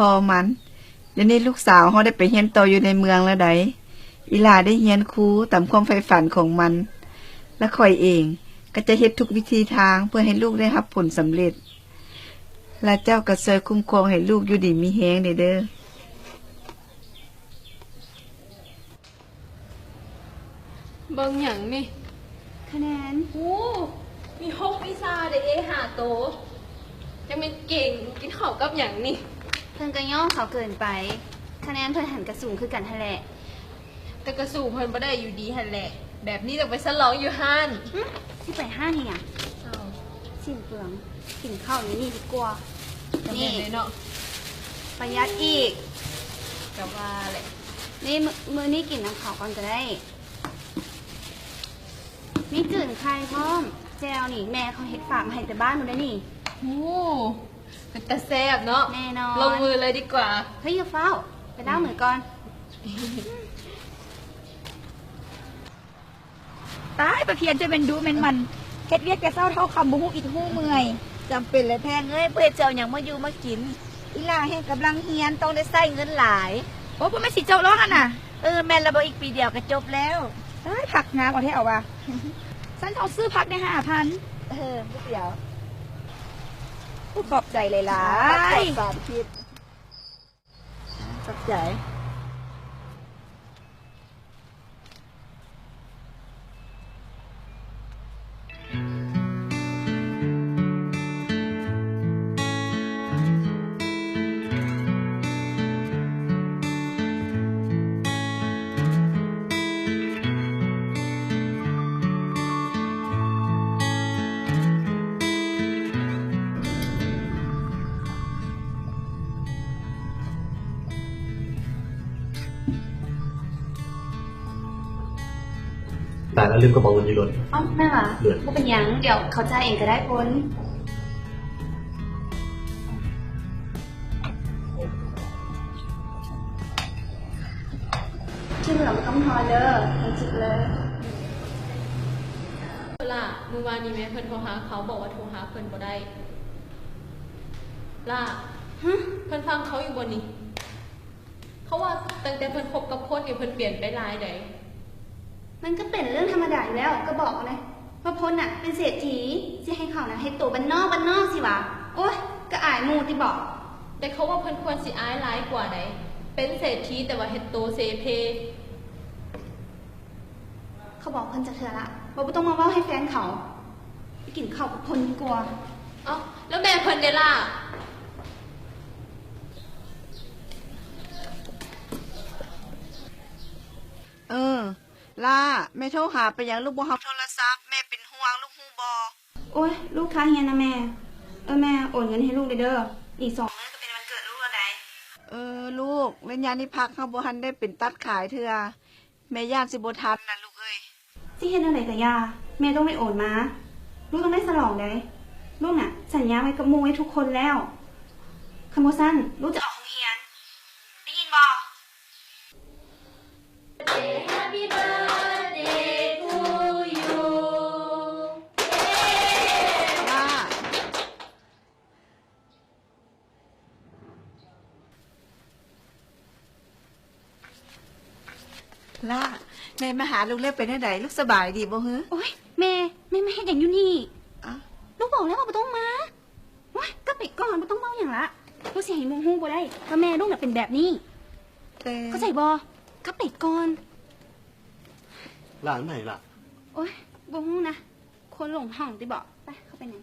พ่อมันเดี๋ยวนี้ลูกสาวเขาได้ไปเรียนต่ออยู่ในเมืองแล้วไดอีหลาได้เรียนครูตามความใฝ่ฝันของมัน และคอยเองก็จะเฮ็ดทุกวิธีทางเพื่อให้ลูกได้รับผลสำเร็จ และเจ้าก็เซยคุ้มครองให้ลูกอยู่ดีมีแฮงเด้อเด้อเบิ่งหยังนี่ คะแนนโอ้มีฮกวิซาเดเอหาโตยังเป็นเก่งกินข้าวกับหยังนี่เพิ่นก็ย่อเขาเกินไป คะแนนเพิ่นหันกระสูงคือกันทะแหละแต่กระสู่เพิ่นบ่ได้อยู่ดีหั่นแหละ แบบนี้ต้องไปสลองอยู่ห้านหึที่ไปห้างนี่ไงเอ้าสิ้นเปลืองกินข้าวอยู่นี่ดีกว่า ก็นี่แม่นเลยเนาะประหยัดอีก ก็ว่าแหละนี่มือมือนี่กินน้ำขาวก่อนก็ได้ มีจื่นไข่พร้อม แจวนี่ แม่เขาเห็ดฝากมาให้แต่บ้านหมดเลยนี่ โอ้ เป็นตาแซ่บเนาะแน่นอนลงมือเลยดีกว่า เฮ้ยอย่าเฝ้า ไปล้างมือก่อน ตายประเพียนจะเป็นดูแม่นมันเฮ็ดเวียกแต่เศร้าเท่าคำบุหูอิดหูเมื่อยจำเป็นเลยแพงเอ้ยเพื่อเจ้าอย่างมาอยู่มากิน อีหลาแห่งกำลังเฮียนต้องได้ใส่เงินหลาย โอ้พ่อไม่สิเจ้าร้องอะน่ะ เออแม่นระเบอีกปีเดียวก็จบแล้วตายผักงามกว่าที่เอาว่ะฉันเอาซื้อผักได้ห้าพันเออเดี๋ยวผู้ ขอบใจเลยล่ะสามคิดขอบใจ ตายแล้วลืมกระเป๋าเงินอยู่รถ เอ้าแม่หรอเดือด บ่เป็นหยังเดี๋ยวเขาจ่ายเองก็ได้พ้นชื่อเหลืองไม่ต้องทอนเด้อมันจิบเลย ล่ะเมื่อวานนี้แม่เพิ่นโทรหาเขาบอกว่าโทรหาเพิ่นบ่ได้ ล่ะฮะเพิ่นฟังเขาอยู่บนนี้เขาว่าตั้งแต่เพิ่นคบกับคนนี่เพิ่นเปลี่ยนไปหลายใด มันก็เป็นเรื่องธรรมดาอยู่แล้วก็บอกเลยว่าพ้นน่ะ เป็นเศรษฐีจะให้เขานะให้ตัวบ้านนอกบ้านนอกสิวะโอ๊ยก็อายหมูที่บอก แต่เขาว่าเพิ่นควรสิอายหลายกว่าใดเป็นเศรษฐีแต่ว่าเฮ็ดโตเซเพ เขาบอกเพิ่นจะเถื่อละว่าบ่ต้องมาเว่าให้แฟนเขาไปกินข้าวกับพ้นดีกว่าเอ้าแล้วแม่เพิ่นเด้ล่ะ เออ ล่าแม่โทรหาไปยังลูกบ่รับโทรศัพท์แม่เป็นห่วงลูกฮู้บ่โอ๊ยลูกค้าเฮียนะแม่ เออแม่โอนเงินให้ลูกเลยเด้ออีกสองมื้อก็เป็นวันเกิดลูกแล้วไดเออลูกเล่นยานี่พักเฮาบ่ทันได้เป็นตัดขายเทื่อแม่ย่านสิบ่ทันน่ะลูกเอ้ยสิเฮ็ดอะไรกับยาแม่ต้องไปโอนมาลูกต้องได้สลองได้ลูกน่ะ สัญญาไว้กับหมูไว้ทุกคนแล้วคำว่าสั้นลูกจะออกโรงเรียน ได้ยินบ่ ล่า ล่าแม่มาหาลูกเล็กเป็นจังไดลูกสบายดีบ่ฮึโอ๊ยแม่แม่ไม่ให้อย่างอยู่นี่อะลูกบอกแล้วว่าไม่ต้องมาโอ๊ยก็ไปก่อนไม่ต้องเมาอย่างละลูกเสียให้โมงฮู้บ่ได้ว่าแม่ลูกน่ะเป็นแบบนี้แต่เข้าใจบ่ก็ไปก่อนหลานไหนล่ะ โอ๊ยบ่ฮู้นะคนหลงห้องติบอกไปเข้าไปไหน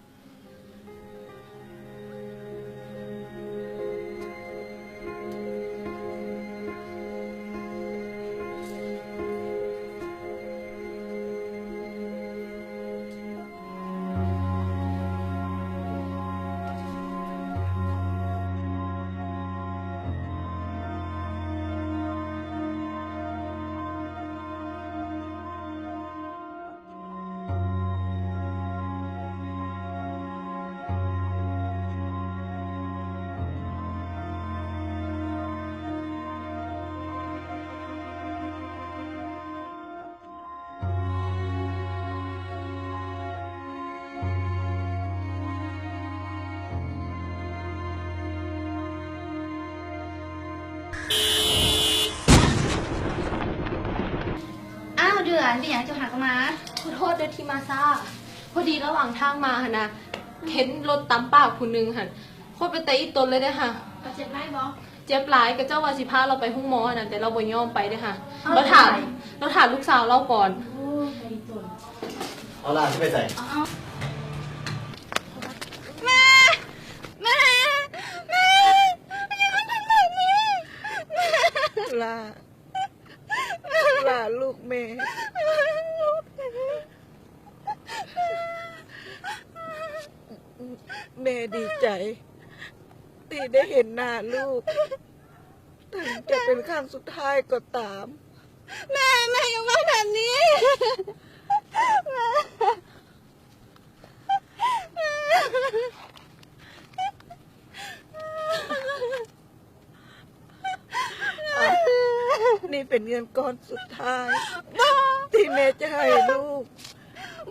นเป็นอย่างเจ้าหาก็มาขอโทษเด้อที่มาซ่าพอดีระหว่างทางมาหั่นนะเห็นรถตำปากผู้หนึงหั่นโคตรไปเตะอีตนเลยเด้อค่ะ เจ็บไรบอเจ็บหลายกับเจ้าว่าสิพาเราไปห้องหมอนะแต่เราบ่ยอมไปเด้อค่ะเอาเราถามไปเราถามลูกสาวเราก่อนเอาล่ะที่ไปใส่แม่แม่แม่ยังไม่เป็นแบบนี้ลาลาลูกแม่ แม่ดีใจที่ได้เห็นหน้าลูก ถึงจะเป็นครั้งสุดท้ายก็ตาม แม่ แม่อยังมาแบบนี้ นี่เป็นเงินก้อนสุดท้าย ที่แม่จะให้ลูก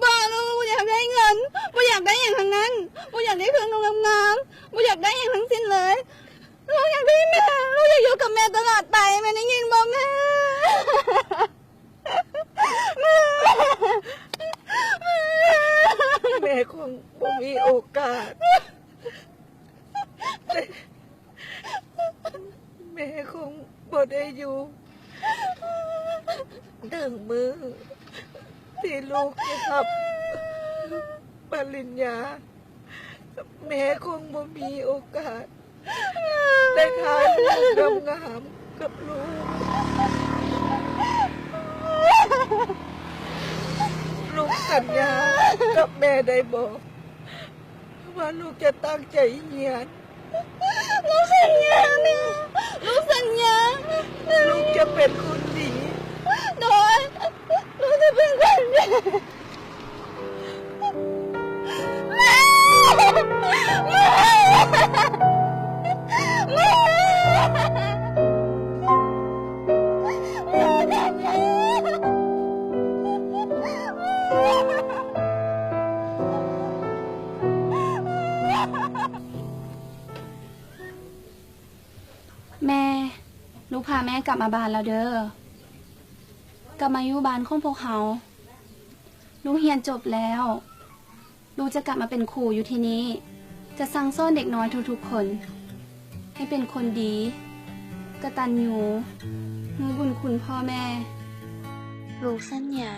บ้าลูกบ่อยากได้เงินบ่อยากได้อย่างทั้งนั้นบ่อยากได้เครื่องงามงามๆบ่อยากได้อย่างทั้งสิ้นเลยลูกอยากได้แม่ลูกอยากอยู่กับแม่ตลอดไปแม่ได้ยินบ่แม่ แม่คงบ่มีโอกาส แม่คงบ่ได้อยู่ดึง มือ ที่ลูกจะทับปริญญา แม่คงบ่มีโอกาส ได้ถ่ายรูปงามๆกับลูก ลูกสัญญากับแม่ได้บอก ว่าลูกจะตั้งใจเรียนลูกสัญญาแม่ลูกสัญญา ลูกจะเป็นคนาแม่กลับมาบ้านแล้วเด้อกลับมาอยู่บ้านของพวกเขาลูกเฮียนจบแล้วลูกจะกลับมาเป็นครูอยู่ที่นี้จะสั่งสอนเด็กน้อยทุกๆคน ให้เป็นคนดีกระตันยูมีบุญคุณพ่อแม่ ลูกสัญญา